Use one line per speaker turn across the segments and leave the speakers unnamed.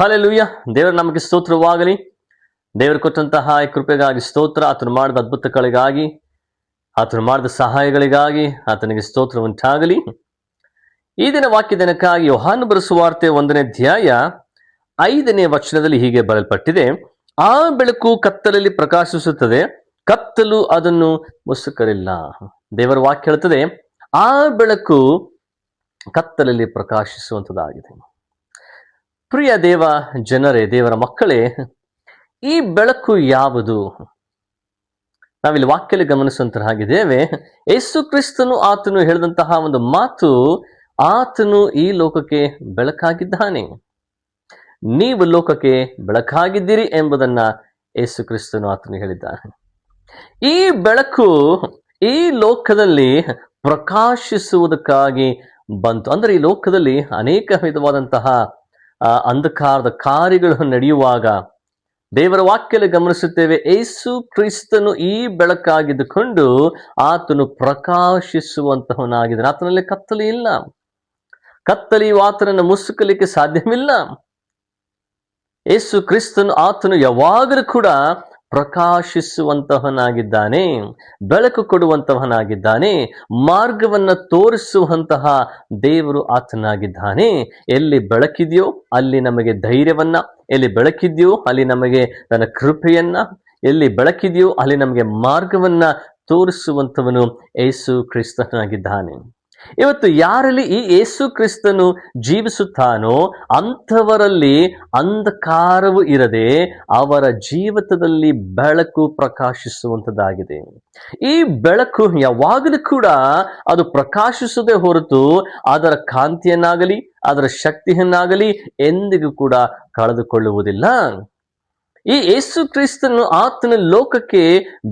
Hallelujah ದೇವರ, ನಮಗೆ ಸ್ತೋತ್ರವಾಗಲಿ. ದೇವರು, ಕೊಟ್ಟಂತಹ ಕೃಪೆಗಾಗಿ ಸ್ತೋತ್ರ. ಆತನು ಮಾಡಿದ ಅದ್ಭುತಗಳಿಗಾಗಿ, ಆತನು ಮಾಡಿದ ಸಹಾಯಗಳಿಗಾಗಿ ಆತನಿಗೆ ಸ್ತೋತ್ರ ಉಂಟಾಗಲಿ. ಈ ದಿನ ವಾಕ್ಯ ದಿನಕ್ಕಾಗಿ ಯೋಹಾನು ಬರೆಸುವಾರ್ತೆ ಒಂದನೇ ಧ್ಯಾಯ ಐದನೇ ವಚನದಲ್ಲಿ ಹೀಗೆ ಬರಲ್ಪಟ್ಟಿದೆ ಆ ಬೆಳಕು ಕತ್ತಲಲ್ಲಿ ಪ್ರಕಾಶಿಸುತ್ತದೆ, ಕತ್ತಲು ಅದನ್ನು ಮುಸುಕರಿಲ್ಲ ದೇವರ ವಾಕ್ಯ ಹೇಳುತ್ತದೆ ಆ ಬೆಳಕು ಕತ್ತಲಲ್ಲಿ ಪ್ರಕಾಶಿಸುವಂಥದ್ದಾಗಿದೆ ಪ್ರಿಯ ದೇವ ಜನರೇ, ದೇವರ ಮಕ್ಕಳೇ, ಈ ಬೆಳಕು ಯಾವುದು? ನಾವಿಲ್ಲಿ ವಾಕ್ಯದಲ್ಲಿ ಗಮನಿಸುವಂತರಾಗಿದ್ದೇವೆ ಯೇಸು ಕ್ರಿಸ್ತನು ಆತನು ಹೇಳಿದಂತಹ ಒಂದು ಮಾತು, ಆತನು ಈ ಲೋಕಕ್ಕೆ ಬೆಳಕಾಗಿದ್ದಾನೆ. ನೀವು ಲೋಕಕ್ಕೆ ಬೆಳಕಾಗಿದ್ದೀರಿ ಎಂಬುದನ್ನ ಯೇಸು ಕ್ರಿಸ್ತನು ಆತನು ಹೇಳಿದ್ದಾನೆ. ಈ ಬೆಳಕು ಈ ಲೋಕದಲ್ಲಿ ಪ್ರಕಾಶಿಸುವುದಕ್ಕಾಗಿ ಬಂತು. ಅಂದ್ರೆ ಈ ಲೋಕದಲ್ಲಿ ಅನೇಕ ವಿಧವಾದಂತಹ ಆ, ಅಂಧಕಾರದ ಕಾರ್ಯಗಳು ನಡೆಯುವಾಗ ದೇವರ ವಾಕ್ಯದಲ್ಲಿ ಗಮನಿಸುತ್ತೇವೆ ಏಸು ಕ್ರಿಸ್ತನು ಈ ಬೆಳಕಾಗಿದ್ದುಕೊಂಡು ಆತನು ಪ್ರಕಾಶಿಸುವಂತಹವನಾಗಿದ್ದಾನೆ. ಆತನಲ್ಲಿ ಕತ್ತಲಿ ಇಲ್ಲ. ಕತ್ತಲಿ ಆತನನ್ನು ಮುಸುಕಲಿಕ್ಕೆ ಸಾಧ್ಯವಿಲ್ಲ. ಏಸು ಕ್ರಿಸ್ತನು ಆತನು ಯಾವಾಗಲೂ ಕೂಡ ಪ್ರಕಾಶಿಸುವಂತಹನಾಗಿದ್ದಾನೆ, ಬೆಳಕು ಕೊಡುವಂತಹನಾಗಿದ್ದಾನೆ, ಮಾರ್ಗವನ್ನು ತೋರಿಸುವಂತಹ ದೇವರು ಆತನಾಗಿದ್ದಾನೆ. ಎಲ್ಲಿ ಬೆಳಕಿದೆಯೋ ಅಲ್ಲಿ ನಮಗೆ ಧೈರ್ಯವನ್ನ, ಎಲ್ಲಿ ಬೆಳಕಿದೆಯೋ ಅಲ್ಲಿ ನಮಗೆ ತನ್ನ ಕೃಪೆಯನ್ನ, ಎಲ್ಲಿ ಬೆಳಕಿದೆಯೋ ಅಲ್ಲಿ ನಮಗೆ ಮಾರ್ಗವನ್ನ ತೋರಿಸುವಂಥವನು ಏಸು ಕ್ರಿಸ್ತನಾಗಿದ್ದಾನೆ ಇವತ್ತು ಯಾರಲ್ಲಿ ಈ ಯೇಸು ಕ್ರಿಸ್ತನು ಜೀವಿಸುತ್ತಾನೋ ಅಂಥವರಲ್ಲಿ ಅಂಧಕಾರವು ಇರದೆ ಅವರ ಜೀವಿತದಲ್ಲಿ ಬೆಳಕು ಪ್ರಕಾಶಿಸುವಂಥದ್ದಾಗಿದೆ. ಈ ಬೆಳಕು ಯಾವಾಗಲೂ ಕೂಡ ಅದು ಪ್ರಕಾಶಿಸದೆ ಹೊರತು ಅದರ ಕಾಂತಿಯನ್ನಾಗಲಿ, ಅದರ ಶಕ್ತಿಯನ್ನಾಗಲಿ ಎಂದಿಗೂ ಕೂಡ ಕಳೆದುಕೊಳ್ಳುವುದಿಲ್ಲ. ಈ ಯೇಸು ಕ್ರಿಸ್ತನು ಆತನ ಲೋಕಕ್ಕೆ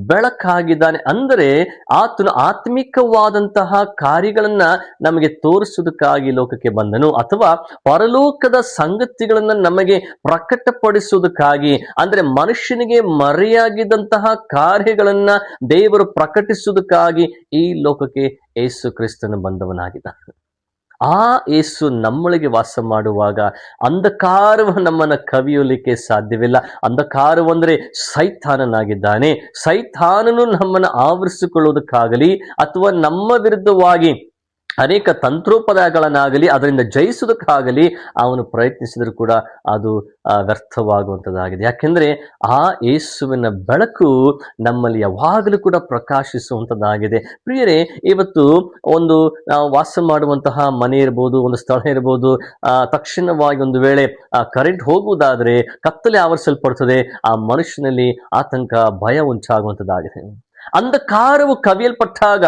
ಬೆಳಕಾಗಿದ್ದಾನೆ ಅಂದರೆ ಆತನು ಆತ್ಮಿಕವಾದಂತಹ ಕಾರ್ಯಗಳನ್ನ ನಮಗೆ ತೋರಿಸುವುದಕ್ಕಾಗಿ ಲೋಕಕ್ಕೆ ಬಂದನು ಅಥವಾ ಪರಲೋಕದ ಸಂಗತಿಗಳನ್ನ ನಮಗೆ ಪ್ರಕಟಪಡಿಸುವುದಕ್ಕಾಗಿ, ಅಂದ್ರೆ ಮನುಷ್ಯನಿಗೆ ಮರೆಯಾಗಿದ್ದಂತಹ ಕಾರ್ಯಗಳನ್ನ ದೇವರು ಪ್ರಕಟಿಸುವುದಕ್ಕಾಗಿ ಈ ಲೋಕಕ್ಕೆ ಯೇಸು ಕ್ರಿಸ್ತನು ಬಂದವನಾಗಿದ್ದಾನೆ. ಆ ಏಸು ನಮ್ಮೊಳಗೆ ವಾಸ ಮಾಡುವಾಗ ಅಂಧಕಾರವ ನಮ್ಮನ್ನ ಕವಿಯಲಿಕ್ಕೆ ಸಾಧ್ಯವಿಲ್ಲ. ಅಂಧಕಾರವು ಅಂದ್ರೆ ಸೈತಾನನಾಗಿದ್ದಾನೆ. ಸೈತಾನನು ನಮ್ಮನ್ನು ಆವರಿಸಿಕೊಳ್ಳುವುದಕ್ಕಾಗಲಿ ಅಥವಾ ನಮ್ಮ ವಿರುದ್ಧವಾಗಿ ಅನೇಕ ತಂತ್ರೋಪದಗಳನ್ನಾಗಲಿ ಅದರಿಂದ ಜಯಿಸುವುದಕ್ಕಾಗಲಿ ಅವನು ಪ್ರಯತ್ನಿಸಿದರೂ ಕೂಡ ಅದು ವ್ಯರ್ಥವಾಗುವಂಥದ್ದಾಗಿದೆ. ಯಾಕೆಂದರೆ ಆ ಯೇಸುವಿನ ಬೆಳಕು ನಮ್ಮಲ್ಲಿ ಯಾವಾಗಲೂ ಕೂಡ ಪ್ರಕಾಶಿಸುವಂಥದ್ದಾಗಿದೆ. ಪ್ರಿಯರೇ, ಇವತ್ತು ಒಂದು, ನಾವು ವಾಸ ಮಾಡುವಂತಹ ಮನೆ ಇರ್ಬೋದು, ಒಂದು ಸ್ಥಳ ಇರ್ಬೋದು ತಕ್ಷಣವಾಗಿ ಒಂದು ವೇಳೆ ಕರೆಂಟ್ ಹೋಗುವುದಾದರೆ ಕತ್ತಲೆ ಆವರಿಸಲ್ಪಡ್ತದೆ. ಆ ಮನುಷ್ಯನಲ್ಲಿ ಆತಂಕ, ಭಯ ಉಂಟಾಗುವಂಥದ್ದಾಗಿದೆ. ಅಂಧಕಾರವು ಕವಿಯಲ್ಪಟ್ಟಾಗ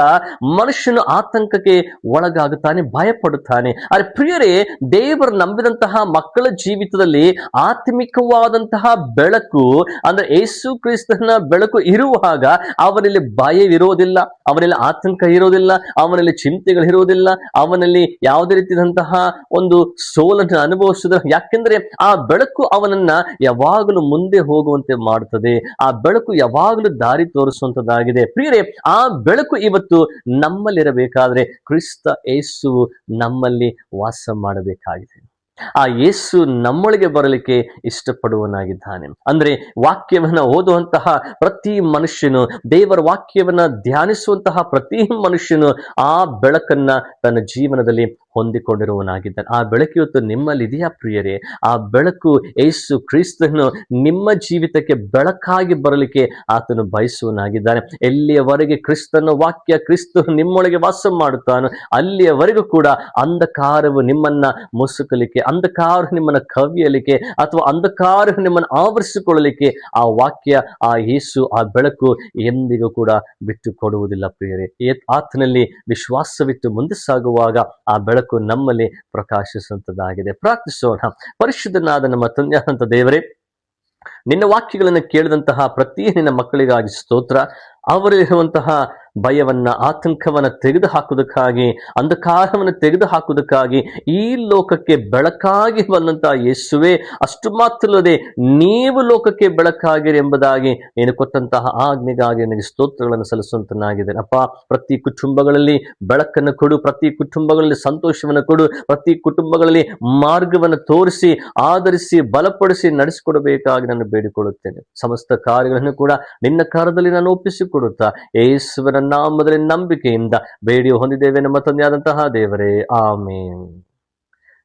ಮನುಷ್ಯನು ಆತಂಕಕ್ಕೆ ಒಳಗಾಗುತ್ತಾನೆ, ಭಯಪಡುತ್ತಾನೆ. ಆದರೆ ಪ್ರಿಯರೇ, ದೇವರು ನಂಬಿದಂತಹ ಮಕ್ಕಳ ಜೀವಿತದಲ್ಲಿ ಆತ್ಮಿಕವಾದಂತಹ ಬೆಳಕು, ಅಂದ್ರೆ ಯೇಸು ಕ್ರಿಸ್ತನ ಬೆಳಕು ಇರುವಾಗ ಅವನಲ್ಲಿ ಭಯವಿರೋದಿಲ್ಲ, ಅವನಲ್ಲಿ ಆತಂಕ ಇರೋದಿಲ್ಲ, ಅವನಲ್ಲಿ ಚಿಂತೆಗಳು ಇರೋದಿಲ್ಲ, ಅವನಲ್ಲಿ ಯಾವುದೇ ರೀತಿಯಾದಂತಹ ಒಂದು ಸೋಲನ್ನು ಅನುಭವಿಸಿದ ಯಾಕೆಂದ್ರೆ ಆ ಬೆಳಕು ಅವನನ್ನ ಯಾವಾಗಲೂ ಮುಂದೆ ಹೋಗುವಂತೆ ಮಾಡುತ್ತದೆ. ಆ ಬೆಳಕು ಯಾವಾಗಲೂ ದಾರಿ ತೋರಿಸುವಂತದ್ದಾಗಿದೆ ಪ್ರಿಯರೇ, ಆ ಬೆಳಕು ಇವತ್ತು ನಮ್ಮಲ್ಲಿರಬೇಕಾದ್ರೆ ಕ್ರಿಸ್ತ ಯೇಸು ನಮ್ಮಲ್ಲಿ ವಾಸ ಮಾಡಬೇಕಾಗಿದೆ. ಆ ಯೇಸು ನಮ್ಮೊಳಗೆ ಬರಲಿಕ್ಕೆ ಇಷ್ಟಪಡುವನಾಗಿದ್ದಾನೆ. ಅಂದ್ರೆ ವಾಕ್ಯವನ್ನ ಓದುವಂತಹ ಪ್ರತಿ ಮನುಷ್ಯನು, ದೇವರ ವಾಕ್ಯವನ್ನ ಧ್ಯಾನಿಸುವಂತಹ ಪ್ರತಿ ಮನುಷ್ಯನು ಆ ಬೆಳಕನ್ನ ತನ್ನ ಜೀವನದಲ್ಲಿ ಹೊಂದಿಕೊಂಡಿರುವನಾಗಿದ್ದಾನೆ ಆ ಬೆಳಕು ಇವತ್ತು ನಿಮ್ಮಲ್ಲಿ ಇದೆಯಾ ಪ್ರಿಯರೇ? ಆ ಬೆಳಕು ಯೇಸು ಕ್ರಿಸ್ತನು ನಿಮ್ಮ ಜೀವಿತಕ್ಕೆ ಬೆಳಕಾಗಿ ಬರಲಿಕ್ಕೆ ಆತನು ಬಯಸುವನಾಗಿದ್ದಾನೆ ಎಲ್ಲಿಯವರೆಗೆ ಕ್ರಿಸ್ತನ ವಾಕ್ಯ ಕ್ರಿಸ್ತ ನಿಮ್ಮೊಳಗೆ ವಾಸ ಮಾಡುತ್ತಾನೋ, ಅಲ್ಲಿಯವರೆಗೂ ಕೂಡ ಅಂಧಕಾರವು ನಿಮ್ಮನ್ನ ಮುಸುಕಲಿಕ್ಕೆ, ಅಂಧಕಾರ ನಿಮ್ಮನ್ನ ಕವಿಯಲಿಕ್ಕೆ ಅಥವಾ ಅಂಧಕಾರ ನಿಮ್ಮನ್ನು ಆವರಿಸಿಕೊಳ್ಳಲಿಕ್ಕೆ ಆ ವಾಕ್ಯ, ಆ ಯೇಸು, ಆ ಬೆಳಕು ಎಂದಿಗೂ ಕೂಡ ಬಿಟ್ಟು ಕೊಡುವುದಿಲ್ಲ ಪ್ರಿಯರೇ ಆತನಲ್ಲಿ ವಿಶ್ವಾಸವಿಟ್ಟು ಮುಂದೆ ಸಾಗುವಾಗ ಆ ಬೆಳಕು ನಮ್ಮಲ್ಲಿ ಪ್ರಕಾಶಿಸುವಂತದ್ದಾಗಿದೆ. ಪ್ರಾರ್ಥಿಸೋಣ. ಪರಿಶುದ್ಧನಾದ ನಮ್ಮ ತಂದೆಯಾದಂಥ ದೇವರೇ, ನಿನ್ನ ವಾಕ್ಯಗಳನ್ನು ಕೇಳಿದಂತಹ ಪ್ರತಿ ನಿನ್ನ ಮಕ್ಕಳಿಗಾಗಿ ಸ್ತೋತ್ರ. ಅವರಿರುವಂತಹ ಭಯವನ್ನ, ಆತಂಕವನ್ನ ತೆಗೆದು ಹಾಕುವುದಕ್ಕಾಗಿ ಅಂಧಕಾರವನ್ನು ತೆಗೆದು ಹಾಕುವುದಕ್ಕಾಗಿ ಈ ಲೋಕಕ್ಕೆ ಬೆಳಕಾಗಿ ಬಂದಂತಹ ಯೇಸುವೆ, ಅಷ್ಟು ಮಾತ್ರಲ್ಲದೆ ನೀವು ಲೋಕಕ್ಕೆ ಬೆಳಕಾಗಿರಿ ಎಂಬುದಾಗಿ ನೀನು ಕೊಟ್ಟಂತಹ ಆಜ್ಞೆಗಾಗಿ ನನಗೆ ಸ್ತೋತ್ರಗಳನ್ನು ಸಲ್ಲಿಸುವಂತನಾಗಿದೆ ಅಪ್ಪ, ಪ್ರತಿ ಕುಟುಂಬಗಳಲ್ಲಿ ಬೆಳಕನ್ನು ಕೊಡು, ಪ್ರತಿ ಕುಟುಂಬಗಳಲ್ಲಿ ಸಂತೋಷವನ್ನು ಕೊಡು, ಪ್ರತಿ ಕುಟುಂಬಗಳಲ್ಲಿ ಮಾರ್ಗವನ್ನು ತೋರಿಸಿ, ಆಧರಿಸಿ, ಬಲಪಡಿಸಿ ನಡೆಸಿಕೊಡಬೇಕಾಗಿ ನಾನು ಬೇಡಿಕೊಳ್ಳುತ್ತೇನೆ. ಸಮಸ್ತ ಕಾರ್ಯಗಳನ್ನು ಕೂಡ ನಿನ್ನ ಕಾರದಲ್ಲಿ ನಾನು ಒಪ್ಪಿಸಿಕೊಡುತ್ತಾ, ಯೇಸುವಿನ ನಾಮದಲ್ಲಿ ನಂಬಿಕೆಯಿಂದ ಬೇಡಿಯು ಹೊಂದಿದ್ದೇವೆ ನಮ್ಮ ತಂದೆಯಾದಂತಹ ದೇವರೇ. ಆಮೇನ್.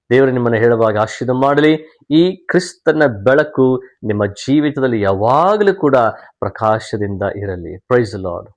ದೇವರು, ನಿಮ್ಮನ್ನು ಹೇಳುವಾಗ ಆಶೀರ್ವಾದ ಮಾಡಲಿ. ಈ ಕ್ರಿಸ್ತನ ಬೆಳಕು ನಿಮ್ಮ ಜೀವಿತದಲ್ಲಿ ಯಾವಾಗಲೂ ಕೂಡ ಪ್ರಕಾಶದಿಂದ ಇರಲಿ. Price lord